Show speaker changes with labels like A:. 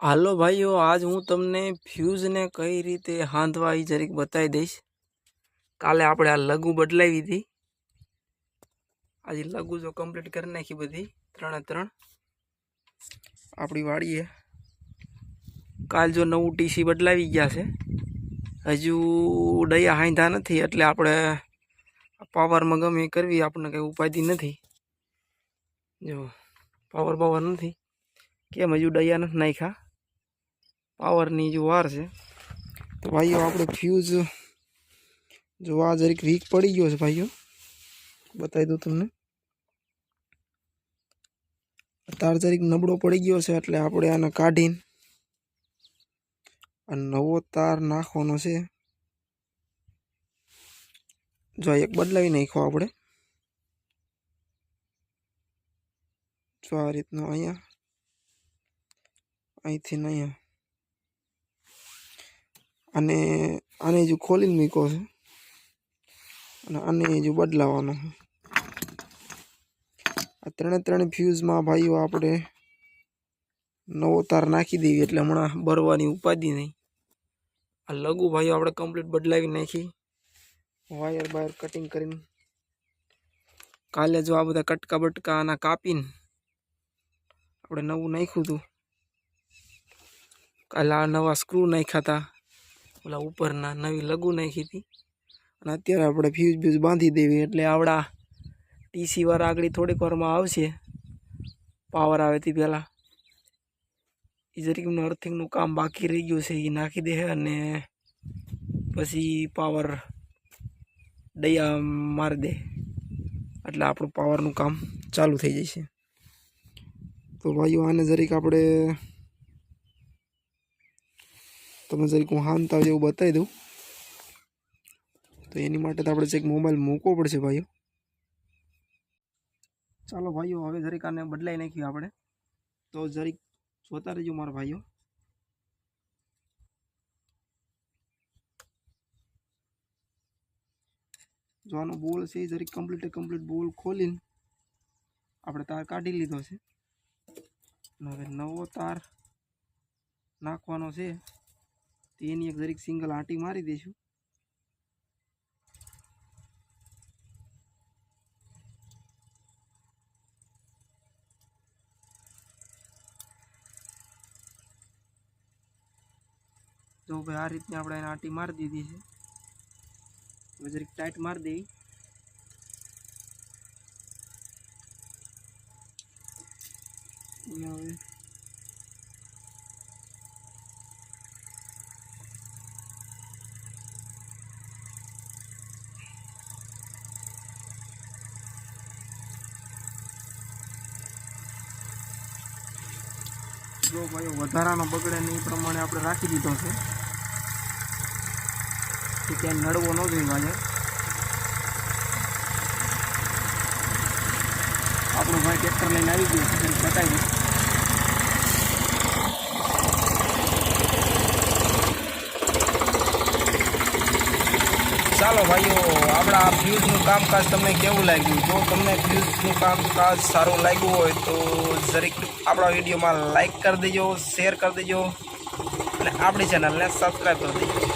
A: હાલો ભાઈઓ, આજ હું તમને ફ્યુઝને કઈ રીતે હાંધવા એ જરીક બતાવી દઈશ. કાલે આપણે આ લઘુ બદલાવી હતી આજે લઘુ જો કમ્પ્લીટ કરી નાખી બધી, ત્રણે ત્રણ. આપણી વાડીએ કાલ જો નવું ટીસી બદલાવી ગયા છે. હજુ ડયા હાંધા નથી, એટલે આપણે પાવરમાં ગમે કરવી, આપણને કંઈ ઉપાધિ નથી. જો પાવર પાવર નથી. કેમ હજુ ડયા નથી નાખ્યા? પાવરની જો વાર છે. તો ભાઈઓ, આપણે ફ્યુઝ જો આ જરીક વીક પડી ગયો છે ભાઈઓ. બતાવી દઉં તમને. તાર જરીક નબળો પડી ગયો છે એટલે આપણે આને કાઢીને આ નવો તાર નાખવાનો છે. જો એક બદલાવી નાખ્યો આપણે. જો આ રીતનો અહીંયા, અહીંથી અહીંયા. અને આને જો ખોલીને મૂક્યો છે. અને આને જો બદલાવાનો છે. આ ત્રણે ત્રણે ફ્યુઝમાં ભાઈઓ આપણે નવો તાર નાખી દેવી એટલે હમણાં બરવાની ઉપાધિ નહીં. આ લઘુ ભાઈઓ આપણે કમ્પ્લીટ બદલાવી નાખી. વાયર બાયર કટિંગ કરીને કાલે જો આ બધા કટકા બટકા આના કાપીને આપણે નવું નાખ્યું હતું કાલે આ નવા સ્ક્રૂ નાખ્યા હતા ઓલા ઉપરના નવી લઘુ નાખી હતી. અને અત્યારે આપણે ફ્યુઝ બ્યુઝ બાંધી દેવી એટલે આવડા ટીસી વાર આગળ થોડીક વારમાં આવશે. પાવર આવે તે પહેલાં. એ જરીકનું અર્થિંગનું કામ બાકી રહી ગયું છે એ નાખી દે અને પછી પાવર દયા મારી દે. એટલે આપણું પાવરનું કામ ચાલુ થઈ જશે. તો ભાઈઓ આને જરીક આપણે તમે જરીક હું હાનતા એવું બતાવી દઉં. તો એની માટે તો આપણે ચેક મોબાઈલ મૂકવો પડશે ભાઈઓ. ચાલો ભાઈઓ, હવે જરીક આને બદલાઈ નાખ્યું આપણે. તો જરીક જોતા રહેજો મારા ભાઈઓ. જો આનો બોલ છે એ જરીક કમ્પ્લીટ કમ્પ્લીટ બોલ ખોલીને આપણે તાર કાઢી લીધો છે. હવે નવો તાર નાખવાનો છે. તો એની એક જરીક સિંગલ આંટી મારી દઈશું તો ભાઈ આ રીતની આપણે એને આંટી મારી દીધી છે. હવે જરીક ટાઈટ મારી અને હવે જો ભાઈ વધારાનો બગડે ને એ પ્રમાણે આપણે રાખી દીધો છે. કે ત્યાં નડવો ન જોઈએ વાજર આપણો ભાઈ ટ્રેક્ટર લઈને આવી ગયો છે, તેને બતાવી ચાલો ભાઈઓ, આપણા આ ફ્યુઝનું કામકાજ તમને કેવું લાગ્યું? જો તમને ફ્યુઝનું કામકાજ સારું લાગ્યું હોય તો જરીક આપણા વિડીયોમાં લાઈક કરી દેજો શેર કરી દેજો અને આપણી ચેનલને સબસ્ક્રાઈબ કરી દેજો.